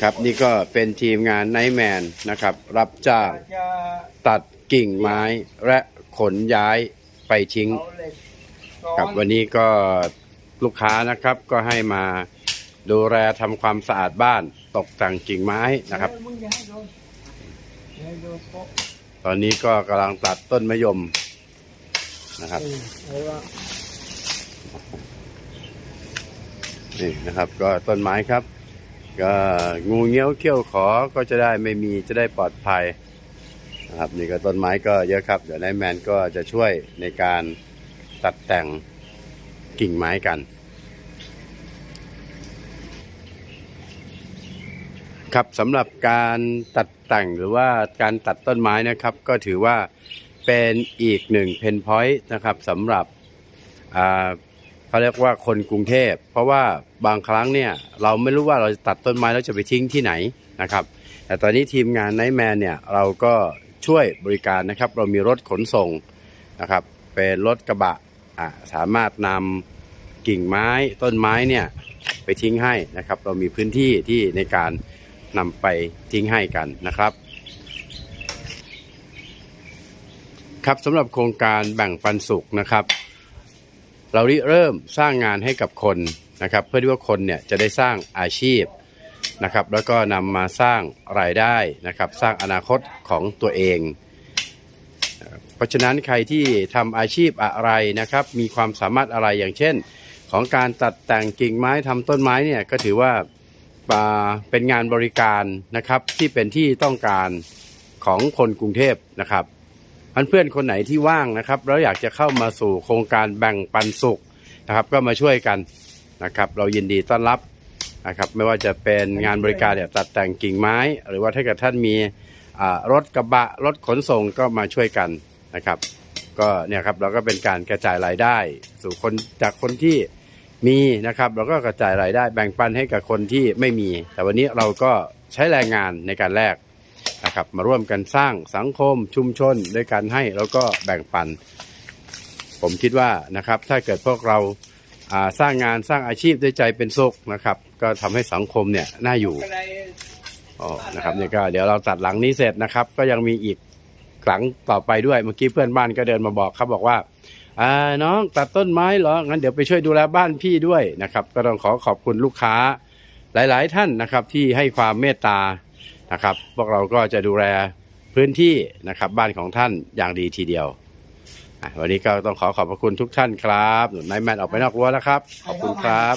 ครับนี่ก็เป็นทีมงานไนท์แมนนะครับ รับจ้างตัดกิ่งไม้และขนย้ายไปทิ้งครับวันนี้ก็ลูกค้านะครับก็ให้มาดูแลทำความสะอาดบ้านตกแต่งกิ่งไม้นะครับ ตอนนี้ก็กำลังตัดต้นมะยมนะครับนี่นะครับก็ต้นไม้ครับ ก็งูเงี้ยวเขี้ยวขอก็จะได้ไม่มีจะได้ปลอดภัยนะครับนี่ก็ต้นไม้ก็เยอะครับ เดี๋ยวนายแมนก็จะช่วยในการตัดแต่งกิ่งไม้กัน ครับสำหรับการตัดแต่งหรือว่าการตัดต้นไม้นะครับ ก็ถือว่าเป็นอีกหนึ่งเพนพอยต์นะครับสำหรับอ่า เขาเรียกว่าคนกรุงเทพ เพราะว่าบางครั้งเนี่ยเราไม่รู้ว่าเราจะตัดต้นไม้แล้วจะไปทิ้งที่ไหนนะครับแต่ตอนนี้ทีมงานไนท์แมนเนี่ยเราก็ช่วยบริการนะครับ เรามีรถขนส่งนะครับ เป็นรถกระบะอ่าสามารถนำกิ่งไม้ต้นไม้เนี่ยไปทิ้งให้นะครับ เรามีพื้นที่ที่ในการนำไปทิ้งให้กันนะครับ ครับสำหรับโครงการแบ่งปันสุขนะครับ เราริเริ่มสร้างงานให้กับคนนะครับ เพื่อที่ว่าคนเนี่ยจะได้สร้างอาชีพนะครับ แล้วก็นำมาสร้างรายได้นะครับ สร้างอนาคตของตัวเอง เพราะฉะนั้นใครที่ทำอาชีพอะไรนะครับ มีความสามารถอะไรอย่างเช่น ของการตัดแต่งกิ่งไม้ทำต้นไม้เนี่ยก็ถือว่าเป็นงานบริการนะครับที่เป็นที่ต้องการของคนกรุงเทพนะครับ เพื่อนคนไหนที่ว่างนะครับ แล้วอยากจะเข้ามาสู่โครงการแบ่งปันสุขนะครับ ก็มาช่วยกันนะครับ เรายินดีต้อนรับนะครับ ไม่ว่าจะเป็นงานบริการเนี่ยตัดแต่งกิ่งไม้ หรือว่าถ้าเกิดท่านมีรถกระบะรถขนส่งก็มาช่วยกันนะครับ ก็เนี่ยครับเราก็เป็นการกระจายรายได้ สู่คนจากคนที่มีนะครับ เราก็กระจายรายได้แบ่งปันให้กับคนที่ไม่มี แต่วันนี้เราก็ใช้แรงงานในการแลก นะครับมาร่วมกันสร้างสังคมชุมชนด้วยการให้แล้วก็แบ่งปัน ผมคิดว่านะครับถ้าเกิดพวกเราสร้างงานสร้างอาชีพด้วยใจเป็นสุขนะครับ ก็ทำให้สังคมเนี่ยน่าอยู่อ๋อนะครับเนี่ก็เดี๋ยวเราตัดหลังนี้เสร็จนะครับ ก็ยังมีอีกหลังต่อไปด้วยเมื่อกี้เพื่อนบ้านก็เดินมาบอกเขาบอกว่าอ่าน้องตัดต้นไม้เหรองั้นเดี๋ยวไปช่วยดูแลบ้านพี่ด้วยนะครับ ก็ต้องขอขอบคุณลูกค้าหลาย ๆ ท่านนะครับที่ให้ความเมตตา นะครับ พวกเราก็จะดูแลพื้นที่นะครับ บ้านของท่านอย่างดีทีเดียววันนี้ก็ต้องขอขอบพระคุณทุกท่านครับนายแมนออกไปนอกรั้วแล้วครับ ขอบคุณครับ